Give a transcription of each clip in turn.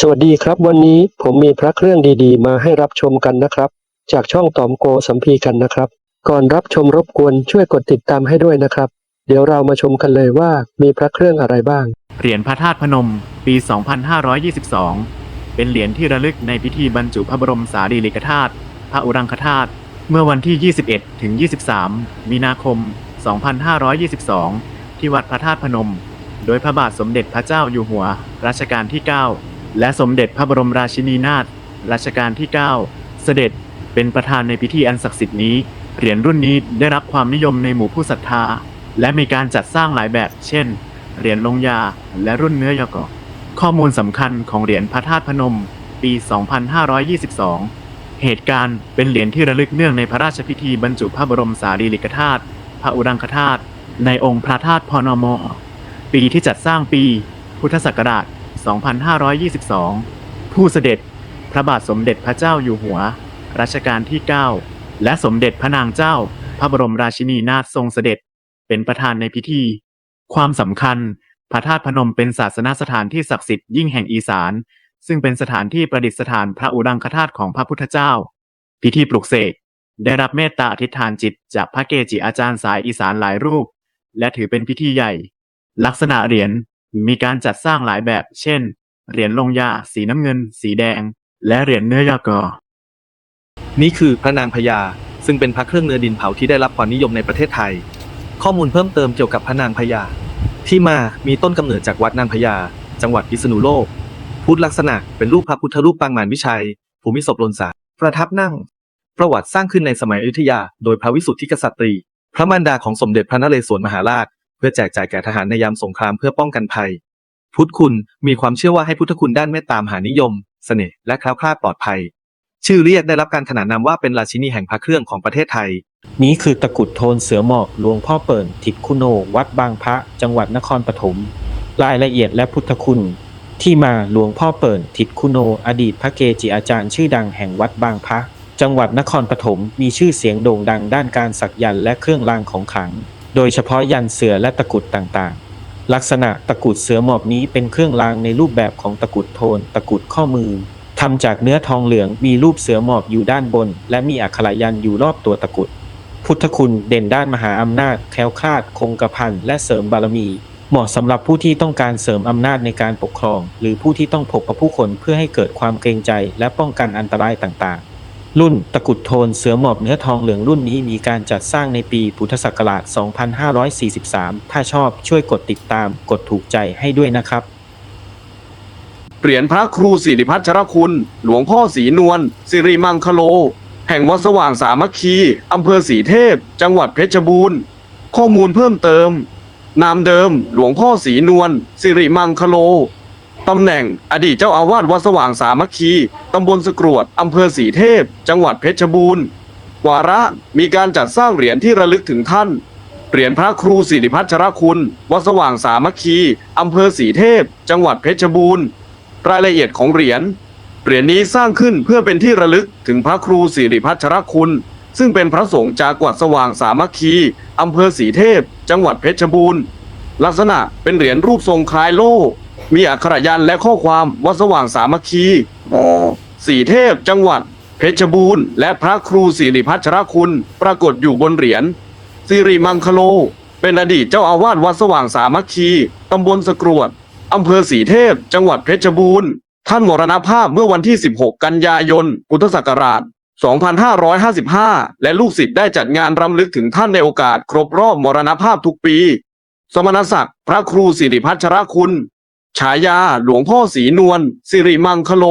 สวัสดีครับวันนี้ผมมีพระเครื่องดีๆ มาให้รับชมกันนะครับ จากช่องตอมโกสัมพีกันนะครับ ก่อนรับชมรบกวนช่วยกดติดตามให้ด้วยนะครับ เดี๋ยวเรามาชมกันเลยว่ามีพระเครื่องอะไรบ้าง เหรียญพระธาตุพนม ปี 2522 เป็นเหรียญที่ระลึกในพิธีบรรจุพระบรมสารีริกธาตุพระอุรังคธาตุเมื่อวันที่ 21 ถึง 23 มีนาคม 2522 ที่วัดพระธาตุพนม โดยพระบาทสมเด็จพระเจ้าอยู่หัวรัชกาลที่ 9 และสมเด็จพระบรมราชินีนาถรัชกาลที่ 9 เสด็จเป็นประธานในพิธีอันศักดิ์สิทธิ์นี้ เหรียญรุ่นนี้ได้รับความนิยมในหมู่ผู้ศรัทธา และมีการจัดสร้างหลายแบบ เช่น เหรียญลงยา และรุ่นเนื้อยอกอข้อมูลสำคัญของเหรียญพระธาตุพนม ปี 2522 เหตุการณ์เป็นเหรียญที่ระลึกเนื่องในพระราชพิธีบรรจุพระบรมสารีริกธาตุ พระอุรังคธาตุ ในองค์พระธาตุพนม ปีที่จัดสร้างปี พุทธศักราช 2522 ผู้เสด็จพระบาทสมเด็จพระเจ้าอยู่หัว รัชกาลที่ 9 และสมเด็จพระนางเจ้า พระบรมราชินีนาถทรงเสด็จ เป็นประธานในพิธี ความสำคัญ พระธาตุพนมเป็นศาสนสถานที่ศักดิ์สิทธิ์ยิ่งแห่งอีสาน ซึ่งเป็นสถานที่ประดิษฐานพระอุรังคธาตุของพระพุทธเจ้า พิธีปลุกเสกได้รับเมตตาอธิษฐานจิตจากพระเกจิอาจารย์สายอีสานหลายรูป และถือเป็นพิธีใหญ่ ลักษณะเหรียญ มีการจัดสร้างหลายแบบ เช่น เหรียญลงยา สีน้ำเงิน สีแดง และเหรียญเนื้อยากอ นี่คือพระนางพญาซึ่งเป็นพระเครื่องเนื้อดินเผาที่ได้รับความนิยมในประเทศไทย ข้อมูลเพิ่มเติมเกี่ยวกับพระนางพญาที่มามีต้นกำเนิดจากวัดนางพญาจังหวัดพิษณุโลก พุทธลักษณะเป็นรูปพระพุทธรูปปางมารวิชัย ภูมิศพลนสาประทับนั่ง ประวัติสร้างขึ้นในสมัยอยุธยา โดยพระวิสุทธิกษัตรีพระมารดาของสมเด็จพระนเรศวรมหาราช พื่อแจกจ่ายแก่ทหารในยามสงครามเพื่อป้องกันภัย พุทธคุณมีความเชื่อว่าให้พุทธคุณด้านเมตตามหานิยม เสน่ห์และแคล้วคลาดปลอดภัย ชื่อเรียกได้รับการขนานนามว่าเป็นราชินีแห่งพระเครื่องของประเทศไทย นี้คือตะกุดโทนเสือหมอบหลวงพ่อเปิ่นทิพคุโน วัดบางพระ จังหวัดนครปฐมรายละเอียดและพุทธคุณ ที่มาหลวงพ่อเปิ่นทิพคุโน อดีตพระเกจิอาจารย์ชื่อดังแห่งวัดบางพระ จังหวัดนครปฐมมีชื่อเสียงโด่งดังด้านการสักยันต์และเครื่องรางของขลัง โดยเฉพาะยันเสือและตะกุดต่างๆ ลักษณะตะกุดเสือหมอบนี้เป็นเครื่องรางในรูปแบบของตะกุดโทน ตะกุดข้อมือทำจากเนื้อทองเหลืองมีรูปเสือหมอบอยู่ด้านบน และมีอักขระยันอยู่รอบตัวตะกุด พุทธคุณเด่นด้านมหาอำนาจแคล้วคลาด คงกระพันและเสริมบารมี เหมาะสำหรับผู้ที่ต้องการเสริมอำนาจในการปกครอง หรือผู้ที่ต้องพบกับผู้คนเพื่อให้เกิดความเกรงใจและป้องกันอันตรายต่างๆ รุ่นตะกุดโทนเสือหมอบเนื้อทองเหลืองรุ่นนี้มีการจัดสร้างในปีพุทธศักราช 2543 ถ้าชอบช่วยกดติดตามกดถูกใจให้ด้วยนะครับ เหรียญพระครูสิริพัชรคุณ หลวงพ่อศรีนวลสิริมังคโล แห่งวัดสว่างสามัคคีอำเภอศรีเทพ จังหวัดเพชรบูรณ์ ข้อมูลเพิ่มเติม นามเดิม หลวงพ่อศรีนวลสิริมังคโล ตำแหน่งอดีตเจ้าอาวาสวัดสว่างสามัคคี ตำบลสกรวดอำเภอศรีเทพ จังหวัดเพชรบูรณ์วาระมีการจัดสร้างเหรียญที่ระลึกถึงท่าน เหรียญพระครูสิริพัชรคุณ วัดสว่างสามัคคี อำเภอศรีเทพ จังหวัดเพชรบูรณ์ รายละเอียดของเหรียญ เหรียญนี้สร้างขึ้นเพื่อเป็นที่ระลึกถึงพระครูสิริพัชรคุณ ซึ่งเป็นพระสงฆ์จากวัดสว่างสามัคคี อำเภอศรีเทพ จังหวัดเพชรบูรณ์ ลักษณะเป็นเหรียญรูปทรงคล้ายโล่ มีอักขระยันและข้อความวัดสว่างสามัคคีสีเทพจังหวัด เพชรบูรณ์ และพระครูสิริพัชรคุณ ปรากฏอยู่บนเหรียญสิริมังคโล เป็นอดีตเจ้าอาวาสวัดสว่างสามัคคีตำบลสกรวดอำเภอสีเทพ จังหวัดเพชรบูรณ์ ท่านมรณภาพเมื่อวันที่ 16 กันยายน พุทธศักราช 2555 และลูกศิษย์ได้จัดงานรำลึกถึงท่านในโอกาส ครบรอบมรณภาพทุกปี สมณศักดิ์พระครูสิริพัชรคุณ ฉายาหลวงพ่อศรีนวลสิริมังคโล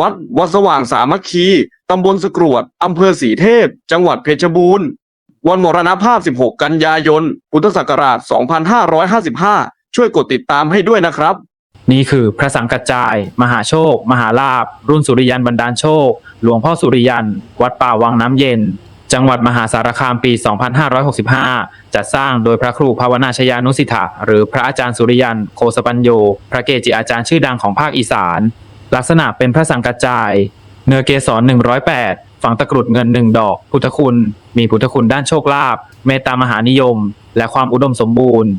วัดวัดสว่างสามัคคีตำบลสกรวดอำเภอสีเทพ จังหวัดเพชรบูรณ์ วันมรณภาพ 16 กันยายน พุทธศักราช 2555 ช่วยกดติดตามให้ด้วยนะครับ นี่คือพระสังกัจจาย มหาโชค มหาลาภรุ่นสุริยันบันดาลโชค หลวงพ่อสุริยัน วัดป่าวังน้ำเย็น จังหวัดมหาสารคามปี 2565 จัดสร้างโดยพระครูภาวนาชยานุสิทธะหรือพระอาจารย์สุริยันโคสปัญโย พระเกจิอาจารย์ชื่อดังของภาคอีสาน ลักษณะเป็นพระสังกัจจาย เนื้อเกสร 108 ฝังตะกรุดเงินหนึ่งดอก พุทธคุณ มีพุทธคุณด้านโชคลาภ เมตตามหานิยม และความอุดมสมบูรณ์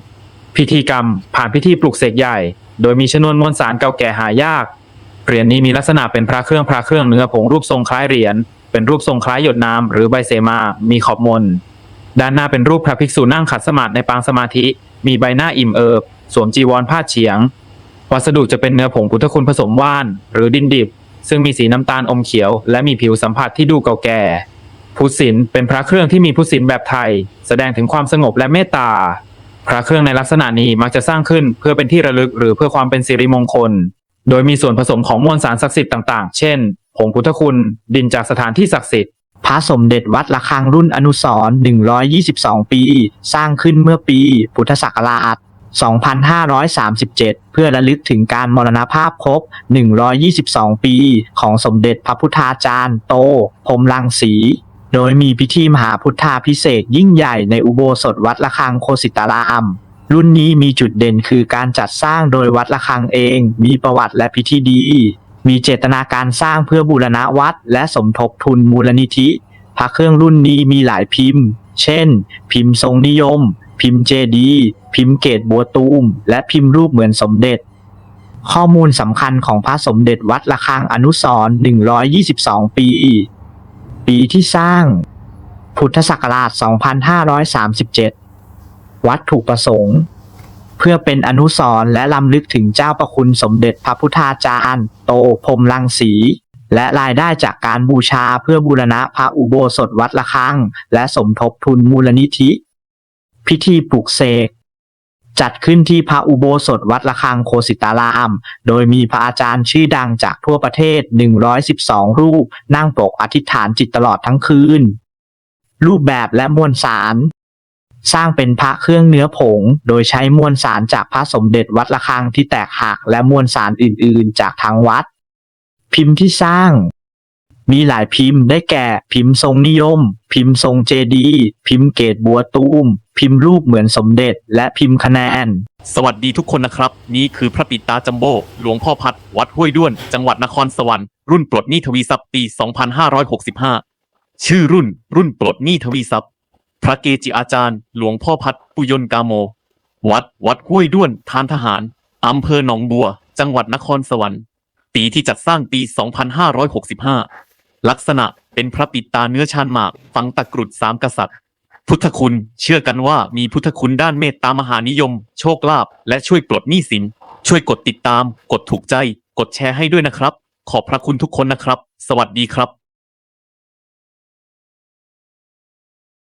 พิธีกรรม ผ่านพิธีปลุกเสกใหญ่ โดยมีชนวนมวลสารเก่าแก่หายาก เหรียญนี้มีลักษณะเป็นพระเครื่องพระเครื่องเนื้อผงรูปทรงคล้ายเหรียญ เป็นรูปทรงคล้ายหยดน้ำหรือใบเสมา มีขอบมน ด้านหน้าเป็นรูปพระภิกษุนั่งขัดสมาธิในปางสมาธิ มีใบหน้าอิ่มเอิบ สวมจีวรผ้าเฉียง วัสดุจะเป็นเนื้อผงพุทธคุณผสมว่าน หรือดินดิบ ซึ่งมีสีน้ำตาลอมเขียว และมีผิวสัมผัสที่ดูเก่าแก่พุทธศิลป์เป็นพระเครื่องที่มีพุทธศิลป์แบบไทย แสดงถึงความสงบและเมตตา พระเครื่องในลักษณะนี้มักจะสร้างขึ้นเพื่อเป็นที่ระลึกหรือเพื่อความเป็นสิริมงคล โดยมีส่วนผสมของมวลสารศักดิ์สิทธิ์ต่างๆ เช่น ผงพุทธคุณดินจากสถานที่ศักดิ์สิทธิ์พระสมเด็จวัดระฆังรุ่นอนุสรณ์122 ปี สร้างขึ้นเมื่อปี พุทธศักราช 2537 เพื่อระลึกถึงการมรณภาพครบ 122 ปี ของสมเด็จพระพุทธาจารย์โต พรมรังสี โดยมีพิธีมหาพุทธาพิเศษยิ่งใหญ่ในอุโบสถวัดระฆังโคสิตารามรุ่นนี้มีจุดเด่นคือการจัดสร้างโดยวัดระฆังเอง มีประวัติและพิธีดี มีเจตนาการสร้างเพื่อบูรณะวัด และสมทบทุนมูลนิธิ พระเครื่องรุ่นนี้มีหลายพิมพ์ เช่น พิมพ์ทรงนิยม พิมพ์เจดี พิมพ์เกตบัวตูม และพิมพ์รูปเหมือนสมเด็จ ข้อมูลสำคัญของพระสมเด็จวัดระฆังอนุสรณ์122 ปี ปีที่สร้าง พุทธศักราช 2537 วัตถุประสงค์ พื่อเป็นอนุสรณ์และลำลึกถึงเจ้าประคุณสมเด็จพระพุทธาจารย์ โตพรมรังสี และรายได้จากการบูชาเพื่อบูรณะพระอุโบสถวัดละคัง และสมทบทุนมูลนิธิ พิธีปลุกเสกจัดขึ้นที่พระอุโบสถวัดละคังโคสิตาราม โดยมีพระอาจารย์ชื่อดังจากทั่วประเทศ 112 รูป นั่งปกอธิษฐานจิตตลอดทั้งคืน รูปแบบและมวลสาร สร้างเป็นพระเครื่องเนื้อผง โดยใช้มวลสารจากพระสมเด็จวัดระฆังที่แตกหักและมวลสารอื่นๆ จากทางวัด พิมพ์ที่สร้าง มีหลายพิมพ์ได้แก่ พิมพ์ทรงนิยม พิมพ์ทรงเจดีพิมพ์เกตบัวตูม พิมพ์รูปเหมือนสมเด็จ และพิมพ์คะแนน สวัสดีทุกคนนะครับ นี่คือพระปิตาจัมโบ้หลวงพ่อพัด วัดห้วยด้วน จังหวัดนครสวรรค์รุ่นปลดหนี้ทวีทรัพย์ปี 2565 ชื่อรุ่น รุ่นปลดหนี้ทวีทรัพย์ พระเกจิอาจารย์ หลวงพ่อพัดปุยนกาโม วัด วัดห้วยด้วน ทานทหาร อำเภอหนองบัว จังหวัดนครสวรรค์ ปีที่จัดสร้างปี 2565 ลักษณะเป็นพระปิดตาเนื้อชานหมาก ฝังตะกรุดสามกษัตริย์ พุทธคุณ เชื่อกันว่ามีพุทธคุณด้านเมตตามหานิยม โชคลาภ และช่วยปลดหนี้สิน ช่วยกดติดตาม กดถูกใจ กดแชร์ให้ด้วยนะครับ ขอบพระคุณทุกคนนะครับ สวัสดีครับ